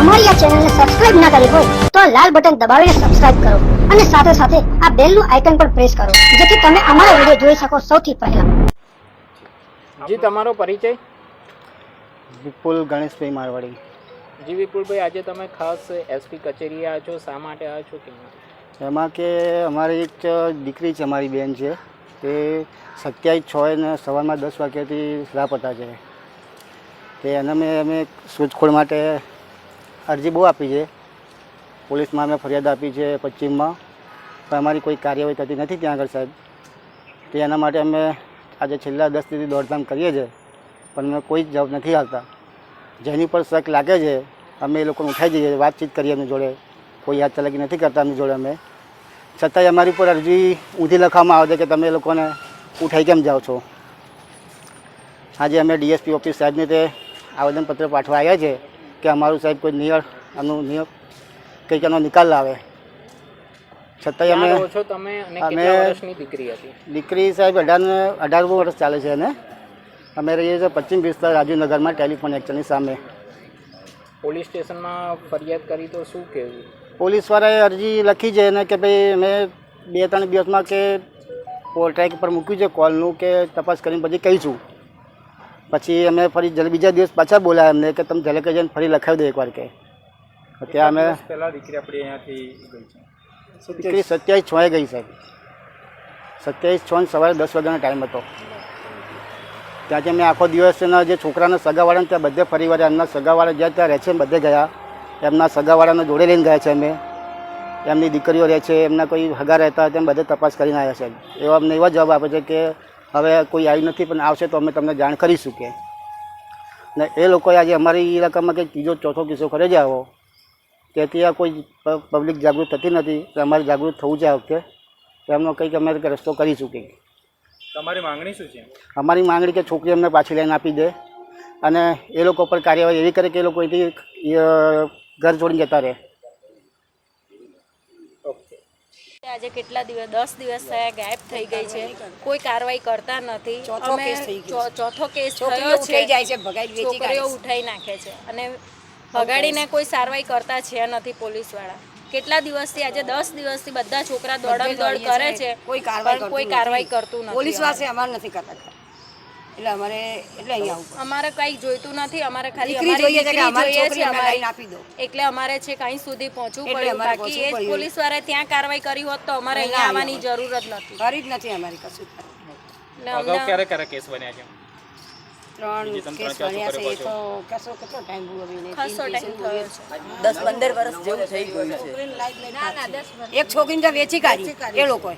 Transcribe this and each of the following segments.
અમારી આ ચેનલને સબસ્ક્રાઇબ ના કરી હોય તો આ લાલ બટન દબાવીને સબસ્ક્રાઇબ કરો અને સાથે સાથે આ બેલનું આઇકન પણ પ્રેસ કરો જેથી તમે અમારો વીડિયો જોઈ શકો સૌથી પહેલા. જી તમારો પરિચય? વિપુલ ગણેશભાઈ મારવાડી. જી વિપુલભાઈ આજે તમે ખાસ એસપી કચેરી આવ્યા છો શા માટે આવ્યા છો કેમ એમાં કે અમારી એક દીકરી છે અમારી બેન છે. તે સત્યાવીસ છ ને સવારમાં દસ વાગ્યાથી લાપતા છે. તે એને મેં અમે શોધખોળ માટે અરજી બહુ આપી છે. પોલીસમાં અમે ફરિયાદ આપી છે પશ્ચિમમાં. પણ અમારી કોઈ કાર્યવાહી થતી નથી ત્યાં આગળ સાહેબ. તે એના માટે અમે આજે છેલ્લા દસ દિવસથી દોડધામ કરીએ છીએ. પણ અમે કોઈ જવાબ નથી આવતા જેની પર શક લાગે છે, અમે એ લોકોને ઉઠાઈ જઈએ વાતચીત કરીએ એમની જોડે. કોઈ યાદ ચલાકી નથી કરતા એમની જોડે અમે. છતાંય અમારી ઉપર અરજી ઊંધી લખવામાં આવે છે કે તમે એ લોકોને ઉઠાઈ કેમ જાઓ છો? આજે અમે ડીએસપી ઓફિસ સાહેબને તે આવેદનપત્ર પાઠવા આવ્યા છે. કે અમારું સાહેબ કોઈ નિયર આનું નિયમ કંઈક એનો નિકાલ લાવે. છતાંય અમે રહો છો તમે અમે- દીકરી સાહેબ અઢાર અઢારમું વર્ષ ચાલે છે એને. અમે રહીએ છીએ પશ્ચિમ વિસ્તાર રાજુનગરમાં ટેલિફોન એક્ચરની સામે. પોલીસ સ્ટેશનમાં ફરિયાદ કરી તો શું કહેવું? પોલીસવાળાએ અરજી લખી છે એને કે ભાઈ મેં બે ત્રણ દિવસમાં કે પોલ ટ્રેક પર મૂક્યું છે કોલનું કે તપાસ કરીને પછી કહીશું. પછી અમે ફરી જલ બીજા દિવસ પાછા બોલાયા એમને કે તમે જલકે જઈને ફરી લખાવી દો એકવાર કે. ત્યાં અમે પહેલાં દીકરી આપણી અહીંયાથી ગઈ છે? દીકરી સત્યાવીસ છએ ગઈ સાહેબ. સત્યાવીસ છ ને સવારે દસ વાગ્યાનો ટાઈમ હતો. ત્યાંથી અમે આખો દિવસ એના જે છોકરાના સગાવાળાને ત્યાં બધે ફરી એમના સગાવાળા જ્યાં ત્યાં રહે છે બધે ગયા. એમના સગાવાળાને જોડે લઈને ગયા છે અમે. એમની દીકરીઓ રહે છે એમના કોઈ હગા રહેતા તેમ બધે તપાસ કરીને આવ્યા છે. એવા અમને એવા જવાબ આપે છે કે હવે કોઈ આવી નથી પણ આવશે તો અમે તમને જાણ કરીશું કે. ને એ લોકોએ આજે અમારી ઇલાકામાં કંઈક ત્રીજો ચોથો કિસ્સો કરે છે આવો. કે આ કોઈ પબ્લિક જાગૃત થતી નથી તો અમારે જાગૃત થવું છે આ વખતે. તો એમનો કંઈક અમે રસ્તો કરીશું કંઈક તમારી માંગણી શું છે? અમારી માંગણી કે છોકરી અમને પાછી લઈને આપી દે. અને એ લોકો પર કાર્યવાહી એવી કરે કે એ લોકો અહીંથી ઘર છોડીને જતા રહે. આજે કેટલા દિવસ દસ દિવસ થયા ગાયબ થઈ ગઈ છે. કોઈ કારવાઈ કરતા નથી. અમે ચોથો કેસ થયો છે. જાય છે ભગાઈ છોકરીઓ ઉઠાઈ નાખે છે. અને ભગાડીને કોઈ સારવાઈ કરતા છે નથી પોલીસવાળા કેટલા દિવસથી આજે દસ દિવસથી બધા છોકરા દોડમ દોડ કરે છે. કોઈ કારવાઈ કોઈ કરતું નથી. કરતું નથી પોલીસ પાસે અમાર નથી કરતા. એટલે અમારે એટલે અહીંયા આવું અમારે કંઈ જોઈતું નથી અમારે ખાલી અમારી જોઈએ છે કે અમારી છોકરી અમે અમને આપી દો. એટલે અમારે છે કઈ સુધી પહોંચવું પડે અમારે બાકી એ પોલીસવાળા ત્યાં કાર્યવાહી કરી હોત તો અમારે અહીંયા આવવાની જરૂર જ નથી. કરી જ નથી અમારી કશું. અગાઉ ક્યારે ક્યારે કેસ બન્યા છે? ત્રણ કેસ બન્યા છે એ તો કશો કેટલો ટાઈમ દસ પંદર વર્ષ જેવું થઈ ગયું છે. એક છોકરીને વેચી કાઢી. એ લોકોએ.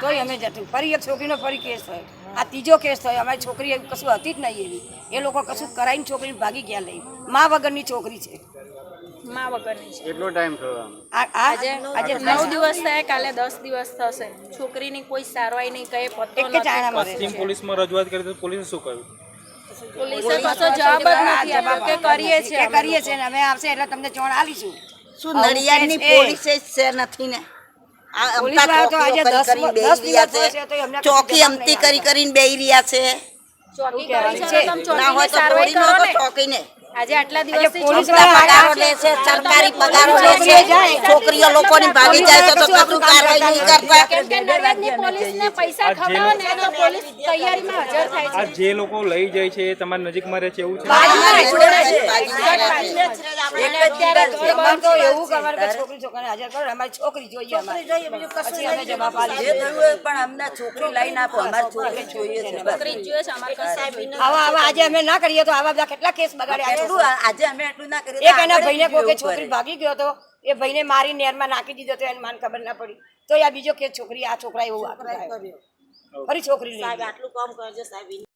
તોય અમે જતું. ફરી એક છોકરીનો ફરી કેસ થયો. આ ત્રીજો કેસ થયો. અમારી છોકરી એવી કશું હતી જ નહીં એવી. એ લોકો કશું કરાવીને છોકરીને ભાગી ગયા લઈ મા વગરની છોકરી છે. મા વગરની છે. એટલો ટાઈમ થયો આ આ આજે આજે નવ દિવસ થયા કાલે દસ દિવસ થશે. છોકરીની કોઈ સારવાઈ નહીં કઈ પત્તો નથી આણામાં છે. પોલીસમાં રજૂઆત કરી તો પોલીસે શું કહ્યું પોલીસે કશો જવાબ જ નથી આપ્યો. કે કરીએ છીએ કરીએ છીએ ને અમે આવશે એટલે તમને જણાવીશું આલીશું. શું નડિયાદની પોલીસે છે નથી ને? ચોકી અમતી કરી કરીને બેહી રહ્યા છે. ચોકી કરી છે? ના હોય તો કરો નો. ચોકીને. આજે આટલા દિવસથી પગારો લે છે સરકારી પગારો લે છે. છોકરીઓ લોકોની ભાગી જાય છે તો કશું કાર્યવાહી નહીં કરતા. કેમ કે નડિયાદની પોલીસને પૈસા ખવડાવો ને તો પોલીસ તૈયારીમાં હાજર થાય છે. આ જે લોકો લઈ જાય છે એ તમારી નજીકમાં રહે છે એવું છે? એવું કે છોકરી છોકરાને હાજર કરો અમારી છોકરી જોઈએ અમારે. પછી અમે જવાબ જે આલીશું. પણ અમને છોકરી લઈને આપો. અમારી છોકરી જોઈએ છે. જોઈએ કશું જોઈએ. આવા આવા આજે અમે ના કરીએ તો આવા બધા કેટલા કેસ બગાડ્યા છે. એટલું આજે અમે એટલું ના કરીએ એક એના ભાઈને કોઈ છોકરી ભાગી ગયો હતો એ ભાઈને મારી નેરમાં નાખી દીધો તો એને માન ખબર ના પડી. તો આ બીજો કે છોકરી આ છોકરા એવું ફરી છોકરી ફરી છોકરી કરજો ગઈ.